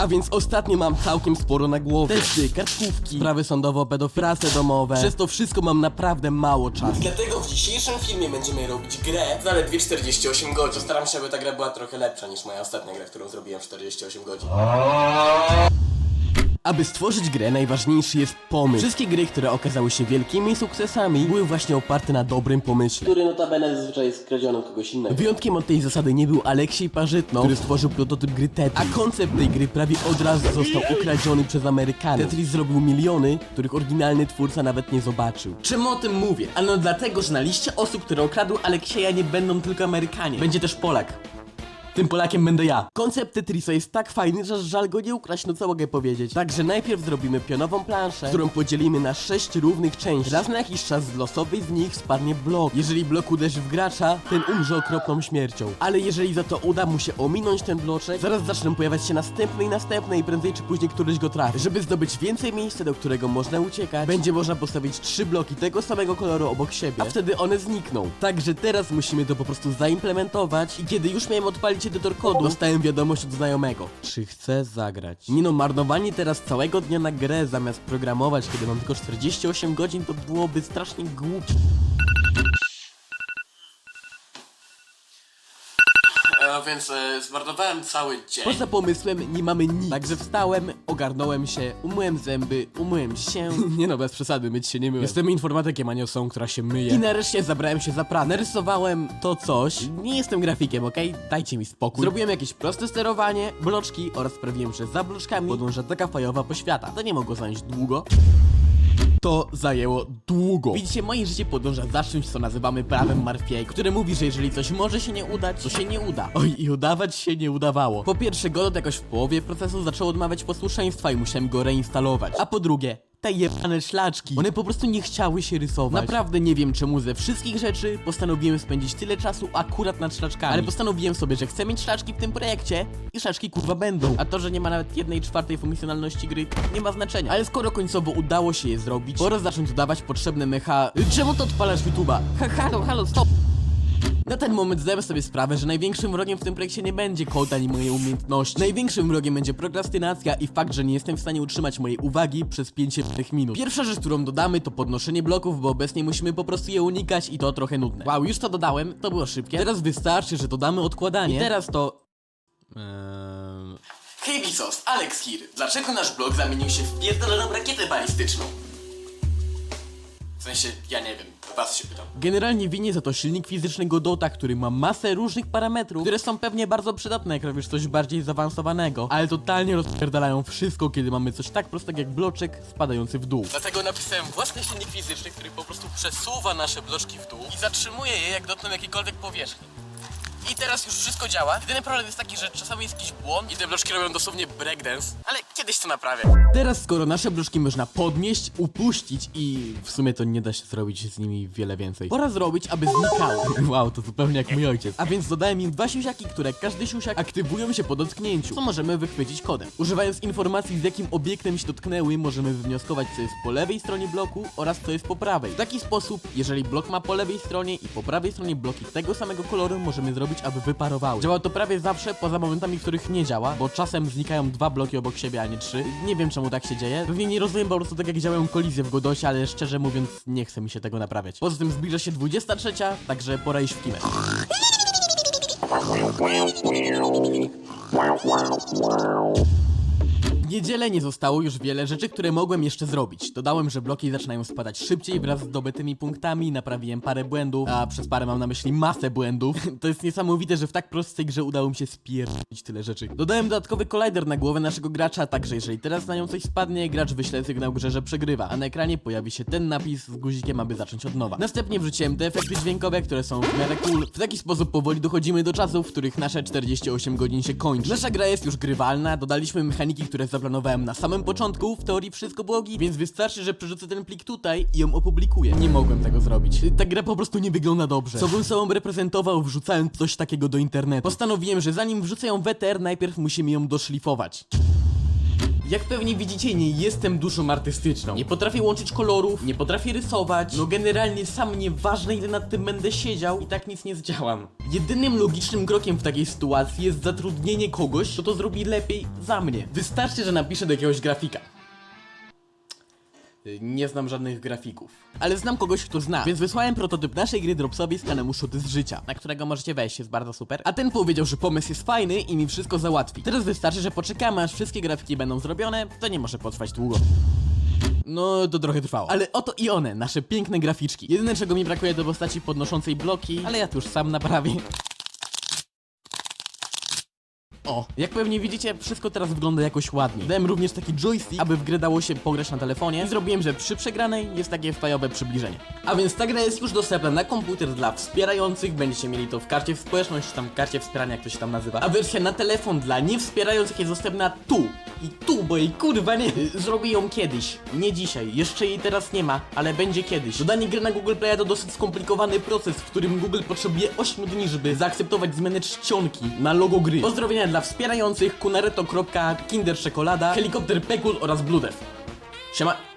A więc ostatnio mam całkiem sporo na głowie. Testy, kartkówki, sprawy sądowo pedofrasy domowe. Przez to wszystko mam naprawdę mało czasu. Dlatego w dzisiejszym filmie będziemy robić grę w zaledwie 48 godzin. Postaram się, aby ta gra była trochę lepsza niż moja ostatnia gra, którą zrobiłem w 48 godzin. Aby stworzyć grę, najważniejszy jest pomysł. Wszystkie gry, które okazały się wielkimi sukcesami, były właśnie oparte na dobrym pomyśle. Który notabene zazwyczaj jest skradzionym kogoś innego. Wyjątkiem od tej zasady nie był Aleksiej Parzytno, który stworzył prototyp gry Tetris. A koncept tej gry prawie od razu został ukradziony przez Amerykanów. Tetris zrobił miliony, których oryginalny twórca nawet nie zobaczył. Czemu o tym mówię? Ano dlatego, że na liście osób, które okradł Aleksieja nie będą tylko Amerykanie. Będzie też Polak. Tym Polakiem będę ja. Koncept Tetrisa jest tak fajny, że żal go nie ukraść, no co mogę powiedzieć. Także najpierw zrobimy pionową planszę, którą podzielimy na sześć równych części. Raz na jakiś czas z losowej z nich spadnie blok. Jeżeli blok uderzy w gracza, ten umrze okropną śmiercią. Ale jeżeli za to uda mu się ominąć ten bloczek, zaraz zaczną pojawiać się następne i następne i prędzej czy później któryś go trafi. Żeby zdobyć więcej miejsca, do którego można uciekać, będzie można postawić trzy bloki tego samego koloru obok siebie, a wtedy one znikną. Także teraz musimy to po prostu zaimplementować i kiedy już miałem odpalić edytor kodu, dostałem wiadomość od znajomego. Czy chcę zagrać? Nie no, marnowanie teraz całego dnia na grę zamiast programować, kiedy mam tylko 48 godzin, to byłoby strasznie głupie. Więc e, zmarnowałem cały dzień. Poza pomysłem nie mamy nic. Także wstałem, ogarnąłem się, umyłem zęby, umyłem się. nie no, bez przesady, myć się nie myłem. Jestem informatykiem, a nie osobą, która się myje. I nareszcie zabrałem się za pracę. Narysowałem to coś. Nie jestem grafikiem, okej? Dajcie mi spokój. Zrobiłem jakieś proste sterowanie, bloczki oraz sprawiłem, że za bloczkami podąża taka fajowa poświata. To nie mogło zająć długo. To zajęło długo. Widzicie, moje życie podąża za czymś, co nazywamy prawem Murphy'ego, które mówi, że jeżeli coś może się nie udać, to się nie uda. Oj, i udawać się nie udawało. Po pierwsze, Godot jakoś w połowie procesu zaczął odmawiać posłuszeństwa i musiałem go reinstalować. A po drugie, te jebane szlaczki. One po prostu nie chciały się rysować. Naprawdę nie wiem czemu ze wszystkich rzeczy postanowiłem spędzić tyle czasu akurat nad szlaczkami. Ale postanowiłem sobie, że chcę mieć szlaczki w tym projekcie i szlaczki kurwa będą. A to, że nie ma nawet jednej czwartej funkcjonalności gry, nie ma znaczenia. Ale skoro końcowo udało się je zrobić, pora zacząć dodawać potrzebne mecha... Czemu to odpalasz YouTube'a? Ha, halo, halo, stop! Na ten moment zdałem sobie sprawę, że największym wrogiem w tym projekcie nie będzie kod ani moje umiejętności. Największym wrogiem będzie prokrastynacja i fakt, że nie jestem w stanie utrzymać mojej uwagi przez 5 jednych minut. Pierwsza rzecz, którą dodamy to podnoszenie bloków, bo obecnie musimy po prostu je unikać i to trochę nudne. Wow, już to dodałem, to było szybkie. Teraz wystarczy, że dodamy odkładanie. I teraz to... Eee... Hej Bisos, Alex here. Dlaczego nasz blok zamienił się w pierdoloną rakietę balistyczną? W sensie, ja nie wiem, was się pytam. Generalnie winię za to silnik fizyczny Godota, który ma masę różnych parametrów, które są pewnie bardzo przydatne, jak robisz coś bardziej zaawansowanego, ale totalnie rozpierdalają wszystko, kiedy mamy coś tak prostego jak bloczek spadający w dół. Dlatego napisałem własny silnik fizyczny, który po prostu przesuwa nasze bloczki w dół i zatrzymuje je, jak dotkną jakiejkolwiek powierzchni. I teraz już wszystko działa. Jedyny problem jest taki, że czasami jest jakiś błąd i te bloczki robią dosłownie breakdance, ale kiedyś to naprawię. Teraz skoro nasze bloczki można podnieść, upuścić i w sumie to nie da się zrobić z nimi wiele więcej. Pora zrobić, aby znikały. Wow, to zupełnie jak mój ojciec. A więc dodałem im dwa siusiaki, które każdy siusiak aktywują się po dotknięciu, co możemy wychwycić kodem. Używając informacji z jakim obiektem się dotknęły, możemy wywnioskować co jest po lewej stronie bloku oraz co jest po prawej. W taki sposób, jeżeli blok ma po lewej stronie i po prawej stronie bloki tego samego koloru, możemy zrobić, aby wyparowały. Działa to prawie zawsze, poza momentami, w których nie działa, bo czasem znikają dwa bloki obok siebie, a nie trzy. Nie wiem czemu tak się dzieje. Pewnie nie rozumiem po prostu tak jak działają kolizje w Godosie, ale szczerze mówiąc nie chce mi się tego naprawiać. Poza tym zbliża się 23, także pora iść w kimę. W niedzielę nie zostało już wiele rzeczy, które mogłem jeszcze zrobić. Dodałem, że bloki zaczynają spadać szybciej wraz z zdobytymi punktami, naprawiłem parę błędów, a przez parę mam na myśli masę błędów. to jest niesamowite, że w tak prostej grze udało mi się spierdolić tyle rzeczy. Dodałem dodatkowy collider na głowę naszego gracza, także jeżeli teraz na nią coś spadnie, gracz wyśle sygnał grze, że przegrywa, a na ekranie pojawi się ten napis z guzikiem, aby zacząć od nowa. Następnie wrzuciłem te efekty dźwiękowe, które są w miarę cool. W taki sposób powoli dochodzimy do czasów, w których nasze 48 godzin się kończy. Nasza gra jest już grywalna, dodaliśmy mechaniki, które zaplanowałem na samym początku, w teorii wszystko było git, więc wystarczy, że przerzucę ten plik tutaj i ją opublikuję. Nie mogłem tego zrobić. Ta gra po prostu nie wygląda dobrze. Co bym sobą reprezentował, wrzucając coś takiego do internetu? Postanowiłem, że zanim wrzucę ją w najpierw musimy ją doszlifować. Jak pewnie widzicie, nie jestem duszą artystyczną. Nie potrafię łączyć kolorów, nie potrafię rysować. No generalnie sam nieważne ile nad tym będę siedział i tak nic nie zdziałam. Jedynym logicznym krokiem w takiej sytuacji jest zatrudnienie kogoś, kto to zrobi lepiej za mnie. Wystarczy, że napiszę do jakiegoś grafika. Nie znam żadnych grafików. Ale znam kogoś, kto zna, więc wysłałem prototyp naszej gry Dropsowi z kanału Szoty z życia, na którego możecie wejść, jest bardzo super. A ten powiedział, że pomysł jest fajny i mi wszystko załatwi. Teraz wystarczy, że poczekamy, aż wszystkie grafiki będą zrobione, to nie może potrwać długo. No, to trochę trwało. Ale oto i one, nasze piękne graficzki. Jedyne czego mi brakuje to postaci podnoszącej bloki, ale ja to już sam naprawię. O, jak pewnie widzicie, wszystko teraz wygląda jakoś ładnie. Dałem również taki joystick, aby w grę dało się pograć na telefonie i zrobiłem, że przy przegranej jest takie fajowe przybliżenie. A więc ta gra jest już dostępna na komputer dla wspierających, będziecie mieli to w karcie w społeczność, tam karcie wspierania, jak to się tam nazywa. A wersja na telefon dla niewspierających jest dostępna tu. I tu, bo jej kurwa nie. Zrobię ją kiedyś, nie dzisiaj, jeszcze jej teraz nie ma, ale będzie kiedyś. Dodanie gry na Google Play to dosyć skomplikowany proces, w którym Google potrzebuje 8 dni, żeby zaakceptować zmianę czcionki na logo gry. Pozdrowienia dla wspierających kunareto.kinderczekolada, helikopter Pekul oraz Bludew. Siema.